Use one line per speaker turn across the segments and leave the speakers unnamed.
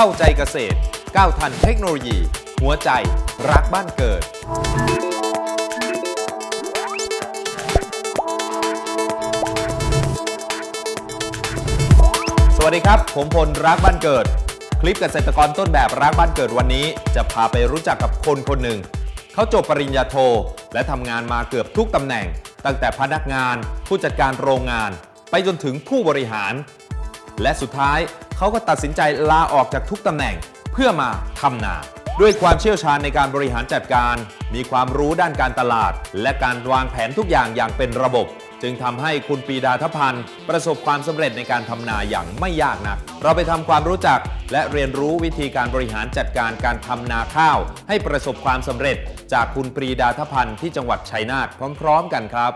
เข้าใจเกษตร ก้าวทันเทคโนโลยี หัวใจ รักบ้านเกิด สวัสดีครับ ผมพลรักบ้านเกิด คลิปเกษตรกรต้นแบบรักบ้านเกิดวันนี้ จะพาไปรู้จักกับคนคนหนึ่ง เขาจบปริญญาโท และทำงานมาเกือบทุกตำแหน่ง ตั้งแต่พนักงาน ผู้จัดการโรงงาน ไปจนถึงผู้บริหาร และสุดท้าย เขาก็ตัดสินใจลาออกจากทุกตำแหน่งเพื่อมาทำนา ด้วยความเชี่ยวชาญในการบริหารจัดการ มีความรู้ด้านการตลาด และการวางแผนทุกอย่างอย่างเป็นระบบ จึงทำให้คุณปีดาทพันธ์ประสบความสำเร็จในการทำนาอย่างไม่ยากนัก เราไปทำความรู้จักและเรียนรู้วิธีการบริหารจัดการการทำนาข้าว ให้ประสบความสำเร็จจากคุณปรีดาทพันธ์ที่จังหวัดชัยนาทพร้อม ๆ กันครับ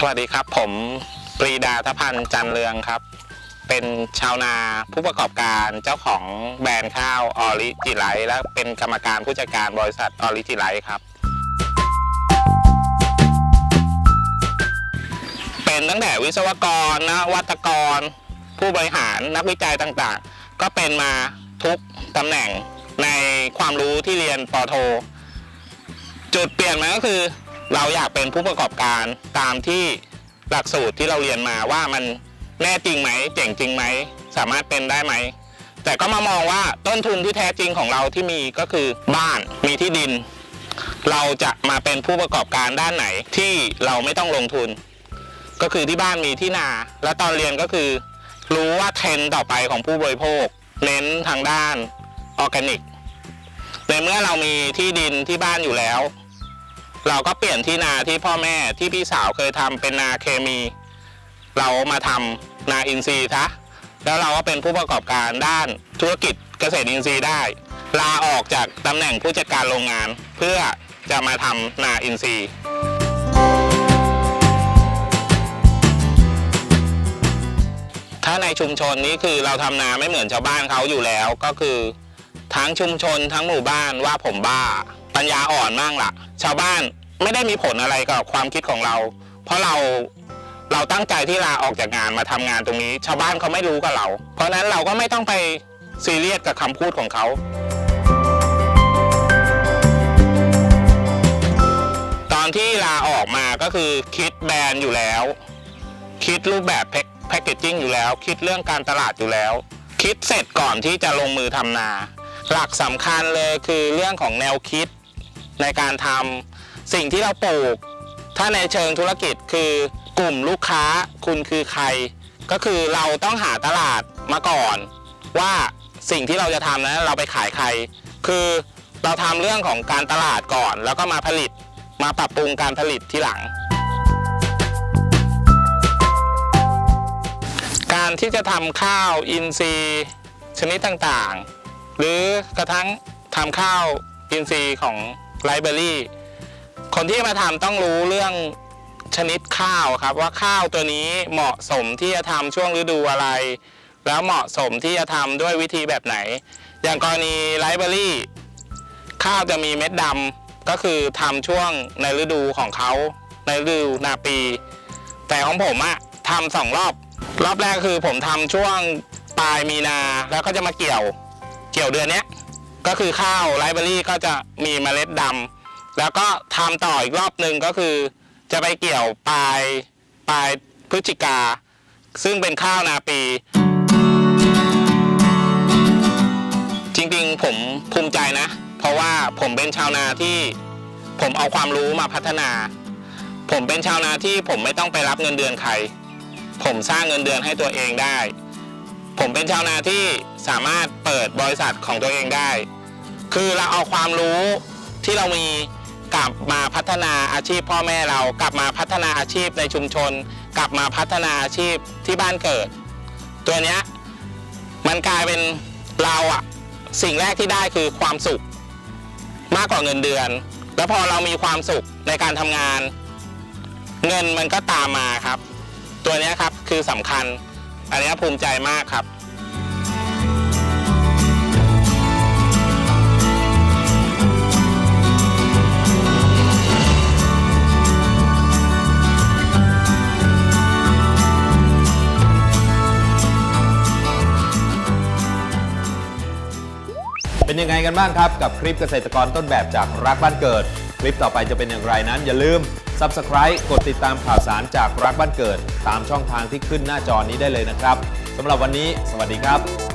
สวัสดีครับ ผมปรีดาทพันธ์จันเรืองครับ เป็นชาวนาผู้ประกอบการเจ้าของแบรนด์ข้าวออริจิไลและเป็นกรรมการผู้จัดการบริษัทออริจิไลครับ เป็นตั้งแต่วิศวกรนวัตกร ผู้บริหารนักวิจัยต่างๆ ก็เป็นมาทุกตำแหน่งในความรู้ที่เรียนปโท จุดเปลี่ยนมันก็คือ เราอยากเป็นผู้ประกอบการตามที่หลักสูตรที่เราเรียนมาว่ามันแน่จริงไหมเจ๋งจริงไหมสามารถเป็นได้ไหมแต่ก็มามองว่าต้นทุนที่แท้จริงของเราที่มีก็คือบ้านมีที่ดิน เราจะมาเป็นผู้ประกอบการด้านไหนที่เราไม่ต้องลงทุน ก็คือที่บ้านมีที่นา และตอนเรียนก็คือ รู้ว่าเทรนด์ต่อไปของผู้บริโภค เน้นทางด้านออร์แกนิกในเมื่อเรามีที่ดินที่บ้านอยู่แล้ว เราก็เปลี่ยนที่นาที่พ่อแม่ที่พี่สาวเคยทำเป็นนาเคมี เรามาทำนาอินทรีย์ซะแล้วเราก็เป็นผู้ประกอบการด้านธุรกิจเกษตรอินทรีย์ได้ ลาออกจากตำแหน่งผู้จัดการโรงงาน เพื่อจะมาทำนาอินทรีย์ถ้าในชุมชนนี้คือเราทำนาไม่เหมือนชาวบ้านเขาอยู่แล้วก็คือ ทั้งชุมชนทั้งหมู่บ้านว่าผมบ้า ปัญญาอ่อนมากล่ะ ชาวบ้านไม่ได้มีผลอะไรกับความคิดของเรา เพราะเราเราตั้งใจที่ลาออกจากงานมาทำงานตรงนี้ ชาวบ้านเขาไม่รู้กับเรา เพราะนั้นเราก็ไม่ต้องไปซีเรียสกับคำพูดของเขา ตอนที่ลาออกมาก็คือคิดแบรนด์อยู่แล้ว คิดรูปแบบแพ็คแพคเกจจิ้งอยู่แล้ว คิดเรื่องการตลาดอยู่แล้ว คิดเสร็จก่อนที่จะลงมือทำนา หลักสำคัญเลยคือเรื่องของแนวคิด ในการทำสิ่งที่เราปลูก ถ้าในเชิงธุรกิจคือกลุ่มลูกค้าคุณคือใคร ก็คือเราต้องหาตลาดมาก่อน ว่าสิ่งที่เราจะทำนั้นเราไปขายใคร คือเราทำเรื่องของการตลาดก่อน แล้วก็มาผลิตมาปรับปรุงการผลิตที่หลัง การที่จะทำข้าวอินทรีย์ชนิดต่างๆ หรือกระทั่งทำข้าวอินทรีย์ของ ไลเบอรี่คนที่มาทำต้องรู้เรื่องชนิดข้าวครับ ว่าข้าวตัวนี้เหมาะสมที่จะทำช่วงฤดูอะไร แล้วเหมาะสมที่จะทำด้วยวิธีแบบไหน อย่างกรณีไลเบอรี่ข้าวจะมีเม็ดดำก็คือทำช่วงในฤดูของเขาในฤดูนาปี แต่ของผมอะทำสองรอบ รอบแรกคือผมทำช่วงปลายมีนาแล้วก็จะมาเกี่ยว เกี่ยวเดือนเนี้ย ก็คือข้าวไรเบอรี่ก็จะมีเมล็ดดำแล้วก็ทำต่ออีกรอบหนึ่งก็คือ จะไปเกี่ยวปลายปลายพฤศจิกา ซึ่งเป็นข้าวนาปี จริงๆ ผมภูมิใจนะ เพราะว่าผมเป็นชาวนาที่ผมเอาความรู้มาพัฒนา ผมเป็นชาวนาที่ผมไม่ต้องไปรับเงินเดือนใคร ผมสร้างเงินเดือนให้ตัวเองได้ ผมเป็นชาวนาที่สามารถเปิดบริษัทของตัวเองได้ คือเราเอาความรู้ที่เรามีกลับมาพัฒนาอาชีพพ่อแม่เรากลับมาพัฒนาอาชีพในชุมชน กลับมาพัฒนาอาชีพที่บ้านเกิด ตัวเนี้ยมันกลายเป็นเราอะสิ่งแรกที่ได้คือความสุข มากกว่าเงินเดือน แล้วพอเรามีความสุขในการทำงาน เงินมันก็ตามมาครับ ตัวนี้ครับคือสำคัญ อันนี้ภูมิใจมากครับ
เป็นยังไงกันบ้างครับ กับคลิปเกษตรกรต้นแบบจากรักบ้านเกิด คลิปต่อไปจะเป็นอย่างไรนั้น อย่าลืม Subscribe กดติดตามข่าวสารจากรักบ้านเกิด ตามช่องทางที่ขึ้นหน้าจอนี้ได้เลยนะครับสำหรับวันนี้ สวัสดีครับ